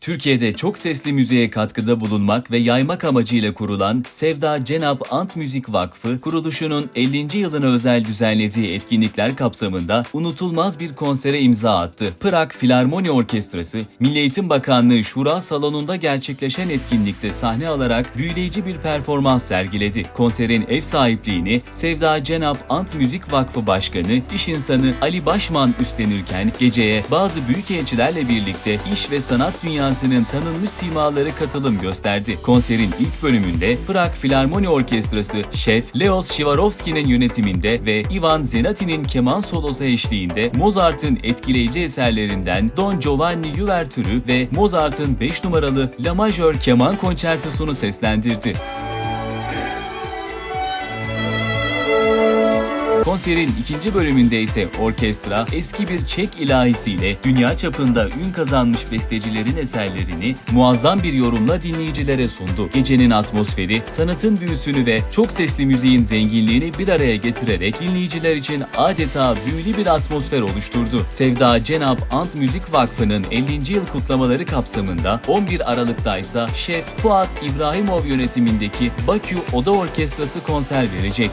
Türkiye'de çok sesli müziğe katkıda bulunmak ve yaymak amacıyla kurulan Sevda Cenap Ant Müzik Vakfı, kuruluşunun 50. yılına özel düzenlediği etkinlikler kapsamında unutulmaz bir konsere imza attı. Prag Filarmoni Orkestrası, Milli Eğitim Bakanlığı Şura Salonu'nda gerçekleşen etkinlikte sahne alarak büyüleyici bir performans sergiledi. Konserin ev sahipliğini Sevda Cenap Ant Müzik Vakfı Başkanı, iş insanı Ali Başman üstlenirken geceye bazı büyükelçilerle birlikte iş ve sanat dünyasının tanınmış simaları katılım gösterdi. Konserin ilk bölümünde Prag Filarmoni Orkestrası Şef Leos Shivarovski'nin yönetiminde ve Ivan Zenati'nin keman solosu eşliğinde Mozart'ın etkileyici eserlerinden Don Giovanni Ouvertüre'ü ve Mozart'ın 5 numaralı La Majör keman konçertosunu seslendirdi. Konserin ikinci bölümünde ise orkestra eski bir Çek ilahisiyle dünya çapında ün kazanmış bestecilerin eserlerini muazzam bir yorumla dinleyicilere sundu. Gecenin atmosferi, sanatın büyüsünü ve çok sesli müziğin zenginliğini bir araya getirerek dinleyiciler için adeta büyülü bir atmosfer oluşturdu. Sevda Cenap Ant Müzik Vakfı'nın 50. yıl kutlamaları kapsamında 11 Aralık'ta ise Şef Fuat İbrahimov yönetimindeki Bakü Oda Orkestrası konser verecek.